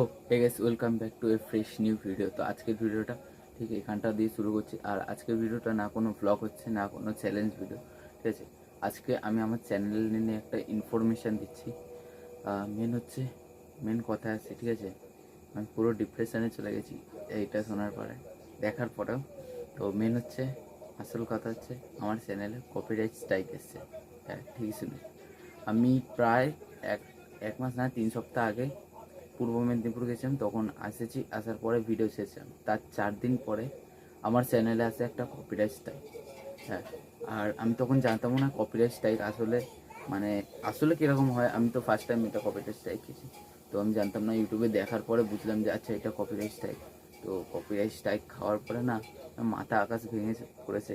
O hey guys welcome back to a fresh new video তো আজকের ভিডিওটা ঠিক এখানটা দিয়ে শুরু করছি। আর আজকের ভিডিওটা না কোনো ব্লগ হচ্ছে, না কোনো চ্যালেঞ্জ ভিডিও ঠিক আছে? আজকে আমি আমার চ্যানেল নিয়ে একটা ইনফরমেশান দিচ্ছি। মেন হচ্ছে মেন কথা আছে, ঠিক আছে? আমি পুরো ডিপ্রেশনে চলে গেছি, এইটা শোনার পরে, দেখার পরেও। তো মেন হচ্ছে, আসল কথা হচ্ছে, আমার চ্যানেলে কপিরাইট স্ট্রাইক এসছে। হ্যাঁ ঠিকই শুনে আমি প্রায় এক এক মাস না, তিন সপ্তাহ আগে পূর্ব মেদিনীপুর গেছিলাম, তখন এসেছি, আসার পরে ভিডিও ছেড়েছিলাম। তার চার দিন পরে আমার চ্যানেলে আসে একটা কপিরাইট স্ট্রাইক হ্যাঁ আর আমি তখন জানতামও না কপিরাইট স্ট্রাইক আসলে মানে আসলে কীরকম হয়, আমি তো ফার্স্ট টাইম এটা কপিরাইট স্ট্রাইক খেয়েছি। তো আমি জানতাম না ইউটিউবে দেখার পরে বুঝলাম যে আচ্ছা এটা কপিরাইট স্ট্রাইক তো কপিরাইট স্ট্রাইক খাওয়ার পরে না, মাথা আকাশ ভেঙে পড়েছে।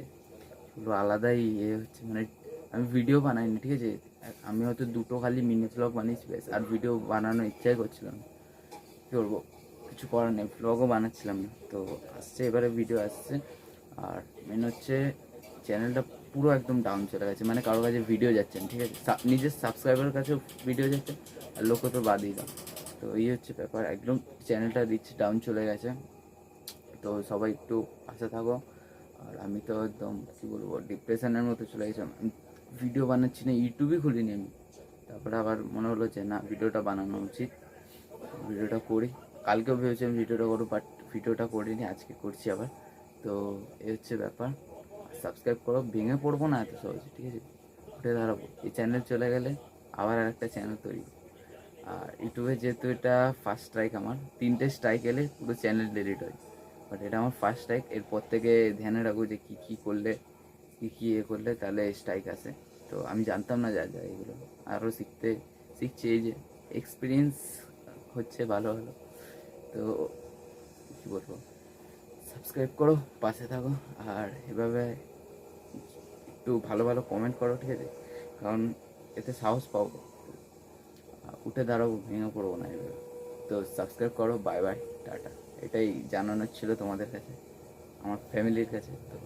পুরো আলাদাই ইয়ে হচ্ছে মানে আমি ভিডিও বানাইনি, ঠিক আছে? আমি হয়তো দুটো খালি মিনি ব্লগ বানিয়েছি ব্যাস, আর ভিডিও বানানোর ইচ্ছাই করছিলাম না। কী করব কিছু করার নেই ব্লগও বানাচ্ছিলাম না। তো আসছে, এবারে ভিডিও আসছে। আর মেন হচ্ছে চ্যানেলটা পুরো একদম ডাউন চলে গেছে। মানে কারোর কাছে ভিডিও যাচ্ছে না, ঠিক আছে? নিজের সাবস্ক্রাইবারের কাছেও ভিডিও যাচ্ছে, আর লোকে তো বাদই দাও। তো এই হচ্ছে ব্যাপার, একদম চ্যানেলটা দিচ্ছে ডাউন চলে গেছে। তো সবাই একটু পাশে থাকো। আর আমি তো একদম, কী বলব ডিপ্রেশনের মতো চলে গেছিলাম। ভিডিও বানাচ্ছি না ইউটিউবই খুলিনি আমি। তারপরে আবার মনে হলো যে না ভিডিওটা বানানো উচিত। ভিডিওটা করি। কালকেও ভেবেছিলাম ভিডিওটা করব বাট ভিডিওটা করিনি, আজকে করছি আবার। তো এই হচ্ছে ব্যাপার। সাবস্ক্রাইব করো, ভেঙে পড়ব না এত সহজে, ঠিক আছে? উঠে দাঁড়াবো। এই চ্যানেল চলে গেলে আবার আর একটা চ্যানেল তৈরি। আর ইউটিউবে যেহেতু এটা ফার্স্ট স্ট্রাইক আমার, তিনটে স্ট্রাইক এলে পুরো চ্যানেল ডিলিট হয়। বাট এটা আমার ফার্স্ট স্ট্রাইক এরপর থেকে ধ্যানে রাখব যে কী কী করলে কী কী এ করলে তাহলে স্ট্রাইক আসে। তো আমি জানতাম না যা যা এগুলো। আরও শিখতে শিখছি এই যে এক্সপিরিয়েন্স হচ্ছে ভালো ভালো। তো কী বলব? সাবস্ক্রাইব করো, পাশে থাকো, আর এভাবে একটু ভালো ভালো কমেন্ট করো, ঠিক আছে? কারণ এতে সাহস পাবো। উঠে দাঁড়াবো, ভেঙে পড়ব না এভাবে। তো সাবস্ক্রাইব করো বাই বাই টাটা। এটাই জানানোর ছিল তোমাদের কাছে, আমার ফ্যামিলির কাছে। তো